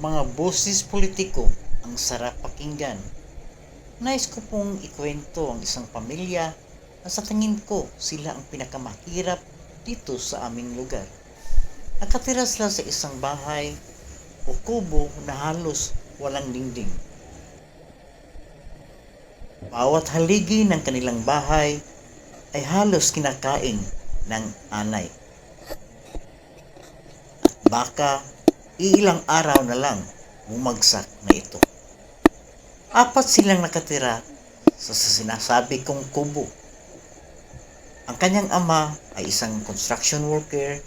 Mga boses politiko ang sarap pakinggan. Nais ko pong ikwento ang isang pamilya na sa tingin ko sila ang pinakamahirap dito sa aming lugar. Nakatira sila sa isang bahay o kubo na halos walang dingding. Bawat haligi ng kanilang bahay ay halos kinakain ng anay. At baka iilang araw na lang bumagsak na ito. Apat silang nakatira sa sinasabi kong kubo. Ang kanyang ama ay isang construction worker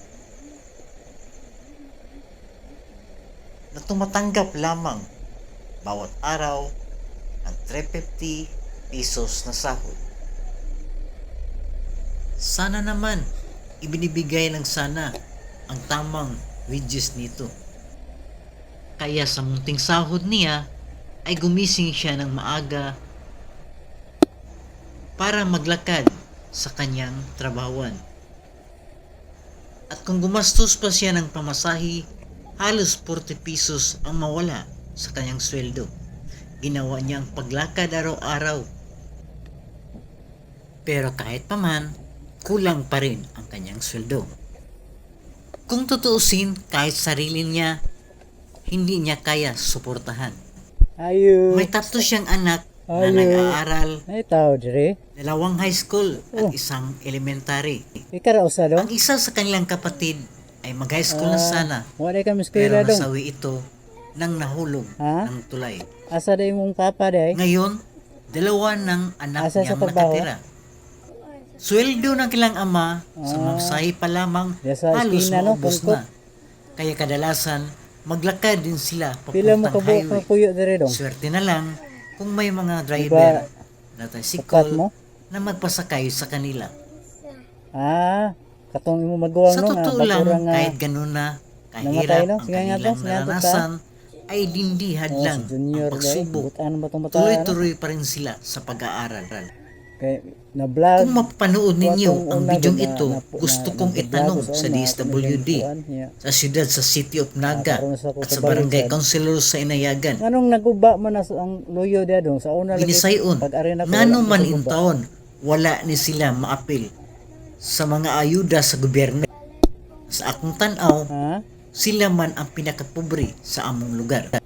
na tumatanggap lamang bawat araw ng 350 pesos na sahod. Sana naman, ibinibigay lang sana ang tamang wages nito. Kaya sa munting sahod niya, ay gumising siya ng maaga para maglakad sa kanyang trabawan. At kung gumastos pa siya ng pamasahi, halos 40 pesos ang mawala sa kanyang sweldo. Ginawa niyang paglakad araw-araw. Pero kahit paman, kulang pa rin ang kanyang sweldo. Kung tutuusin, kahit sarili niya, hindi niya kaya suportahan. Ayo. May tatlo siyang anak na Ayun. nag-aaral, Ay tao dire. dalawang high school at Oh. isang elementary. Ika ra usa Ang isa sa kanilang kapatid ay mag-high school na sana, Wala ka pero eskwela dong. nasawi ito nang nahulog Ha? ng tulay. Asa day mong papa day? Ngayon, dalawa ng anak Asa niya sa trabaho? nakatira. Sweldo ng kilang ama sa Ah. mamsahe pa lamang Diya sa halos esquina, no? maubos na. Kaya kadalasan, maglakad din sila Pila mo papuntang highway. ng puyo dire dong? Swerte na lang kung may mga driver na Sapat tricycle mo? na magpasakay sa kanila. Ah, katong imo magawa Sa no totoo nga lang, nga. kahit ganun na kahirap no? ang kanilang naranasan, ay hindi Oh, si Junior ang pagsubok. Tuloy-tuloy pa rin sila sa pag-aaral. Kay na vlog. Kung mapapanood ninyo ang na- ito, na- gusto na- kong itanong sa DSWD sa siyudad sa City of Naga at sa Barangay. Councilor sa Inayagan. Nganong naguba man na sa- ang luyo dia dong sa una ko, ngano man ko in guba. taon, wala ni sila maapil sa mga ayuda sa gobyerno. Sa akong tanaw, sila man ang pinakapobre sa among lugar.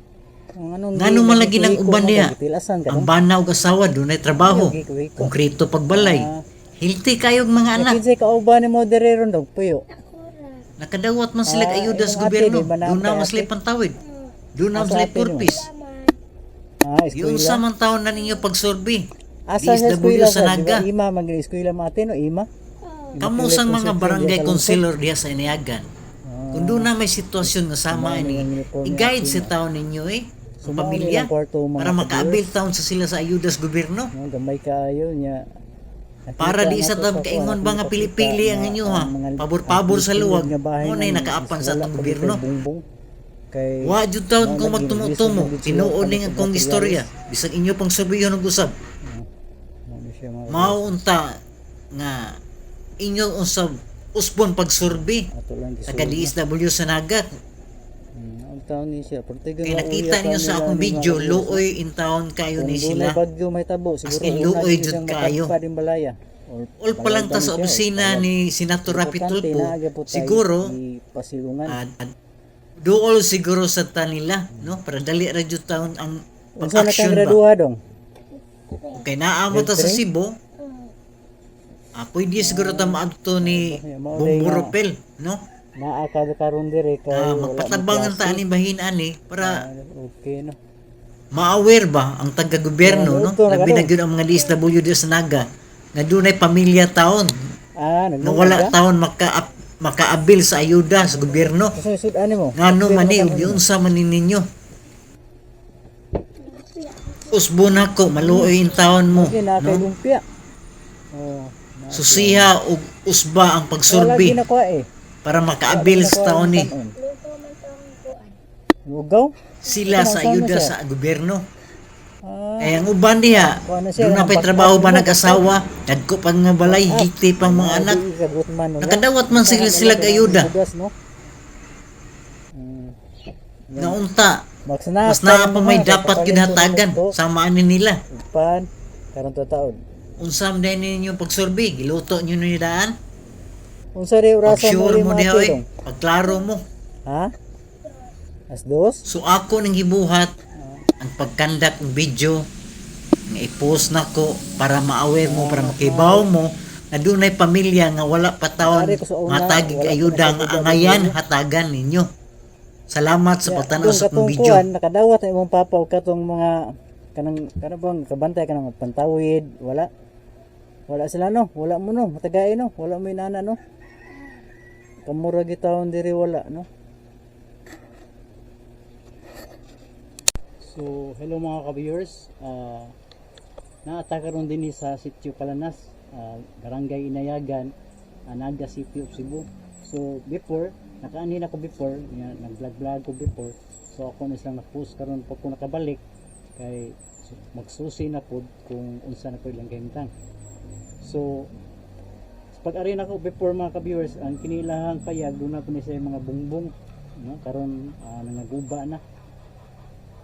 Ngano man lagi ng uban niya, ang dong. banaw asawa dunay trabaho, konkreto pagbalay, Ah. healthy kayog mga anak. Kinsay ka uban ni modereron dong puyo. Nakadawat man sila Ah, ayuda sa gobyerno. Doon na mas pantawid. Doon na Asa mas mo? Ah, Yung eskwela. sa man taon na ninyo pagsorbi. Asa sa eskwela sa Naga. Ima mag eskwela mo ate no ima. Kamu sang mga barangay councilor diya sa Iniagan. Kung doon na may sitwasyon nga sama ini, i-guide sa taon ninyo eh, sa pamilya, para makaabil taon sa sila sa ayuda sa gobyerno. No, gamay kaayo nya. Para di isa tab kaingon ba nga pili-pili ang inyo ha, pabor-pabor sa luwag, mo na nakaapan sa atong gobyerno. Kay Wa jud taon kung magtumutumo, tinuod ning akong istorya, bisag inyo pang surveyo ng usab. mga Maunta nga inyong usab usbon pagsurbi. Ato lang taga DSW sa Taon ni siya. Portigo Kaya nakita niyo sa akong video, luoy in town kayo ni sila. bagyo may tabo siguro. in luoy jud kayo. Balaya. Or All pa lang ta sa opisina ni Senator Rapi Tulfo, siguro ah, ah, dool siguro sa tanila, no? Para dali ra jud taon ang pag-action ba. graduadong? Kay naamo ta sa Cebu, ah, pwede siguro ta maadto ni Bomboropel, no? Naa ka karon dire kay Ah, wala magpatabangan ta ani bahin ani para Okay no. ma-aware ba ang taga-gobyerno, no? Ito, Labi na ang mga DSWD sa Naga nga dunay pamilya taon Ah, na wala taon maka makaabil sa ayuda sa gobyerno. Susud ani mo. Ngano man ni yun sa manin ninyo. Usbo na ko, maluoy in taon mo. Sige na kay No? Oh. Susiha ug usba ang Wala pagsurbi ginakuha eh. Para makaabil sa taon ni Lugaw? sila sa ayuda sa gobyerno. Ah, Kaya ang uban siya, doon na pa'y trabaho ba nag-asawa, dagko pang nga balay, hiti pang mga anak. man no. Nakadawat man sila sila ayuda. Bugas, no? Mm. Naunta, Mas na Mas naa pa may dapat kinahatagan sa maanin nila. Karon to taon. Unsam din ninyo pagsurbi, giluto nyo ni daan. Unsa ri orasa mo sure ri mo tilong? oy, pagklaro mo. Ha? As dos? So ako nang gibuhat ang pagkandak ng video nga i-post nako para ma-aware mo para makibaw mo na dunay pamilya nga wala pa taon Pare, ko sa una, matagig wala pa ayuda nga angayan hatagan ninyo. Salamat sa pagtanaw sa akong video. kuan, nakadawat na imong papa og katong mga kanang kanang bang kabantay kanang pantawid, wala. Wala sila no, wala mo no, matagay no, wala mo inana no. Kamura gitawon diri wala no. So, hello mga ka-viewers. Ah, naataka ron din sa Sitio Palanas, ah, Barangay Inayagan, Anaga City of Cebu. So, before, nakaanin ako before, nga, nag-vlog-vlog ko before. So, ako na silang na-post karon pa ko nakabalik kay magsusi na pod kung unsa na ko ilang kahimtang. So, pag ari na ko before mga ka-viewers, ang kinilahang payag doon na ni sa mga bungbong, no? karon ah, nangaguba na.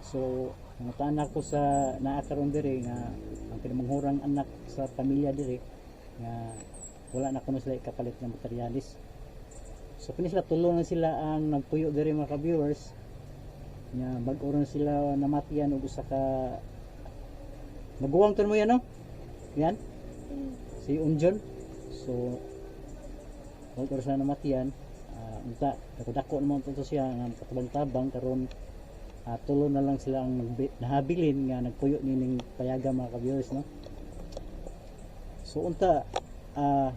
So, nangutaan ako sa naakaroon dire nga ang pinamangurang anak sa pamilya dire nga wala na kuno sila ikapalit ng materialis. So, kini sila tulungan sila ang nagpuyo dire mga ka-viewers nga bag-oron sila namatian og usa ka Naguwang to mo yan no? Yan? Si Unjon. So, bag-oron sila namatian. Uh, unta, dako naman to siya nga katabang-tabang karon at tulo na lang sila ang nahabilin nga nagpuyo nining payaga mga ka-viewers no? So unta ah,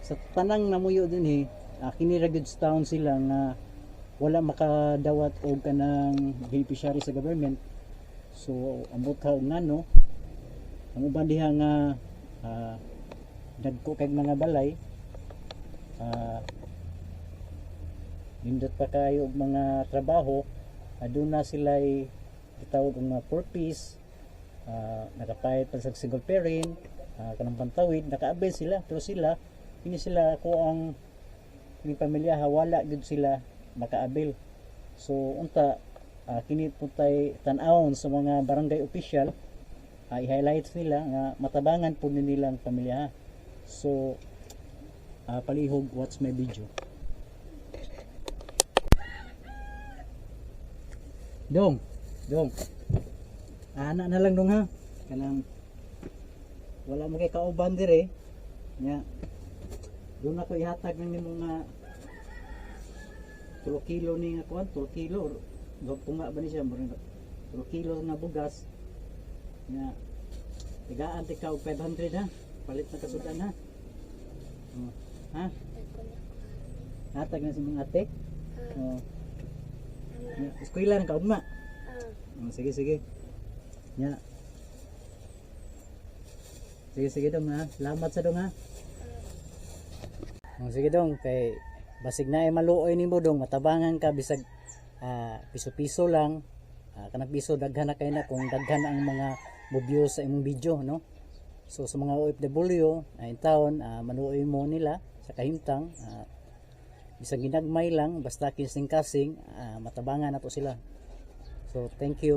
sa tanang namuyo din eh uh, kini ra gyud sa taon sila nga wala makadawat og kanang beneficiary sa government. So ambot ha og ngano ang uban diha nga ah, dagko kay mga balay. Ah nindot pa kayo og mga trabaho. Aduna sila ay gitawag og mga purpose uh, nakapayat pa sa single parent. Uh, kanang pantawid nakaabel sila. Pero sila hindi sila ko ang ini pamilya. Ha, wala gud sila makaabel so unta uh, kini puntay tan-awon sa mga barangay official uh, i-highlight nila nga matabangan po ni nilang pamilya. So uh, palihog watch my video Dong, dong. Ana na lang dong ha. Kanang wala mo kay kauban dire. Nya. Doon ako ihatag ng nimo nga 3 kilo ni nga kuan, 3 kilo. Wa punga ba ni siya mo 3 kilo nga bugas. Nya. Tigaan ti ka og 500 ha. Palit na kasudan ha. Oh, ha? Hatag na si mga ate. Oh. Ya, eskwela ng kaugma. Oh, sige, sige. Ya. Sige, sige dong ha. Salamat sa dong ha. Oh, sige dong, kay basig na ay maluoy nimo dong, matabangan ka bisag ah, piso-piso lang. Ah, kanang piso daghan na kay na kung daghan ang mga mo sa imong video, no? So sa mga OFW, taon, ah, maluoy mo nila sa kahimtang, ah, bisag ginagmay lang basta kinsing kasing ah, matabangan na to sila. So thank you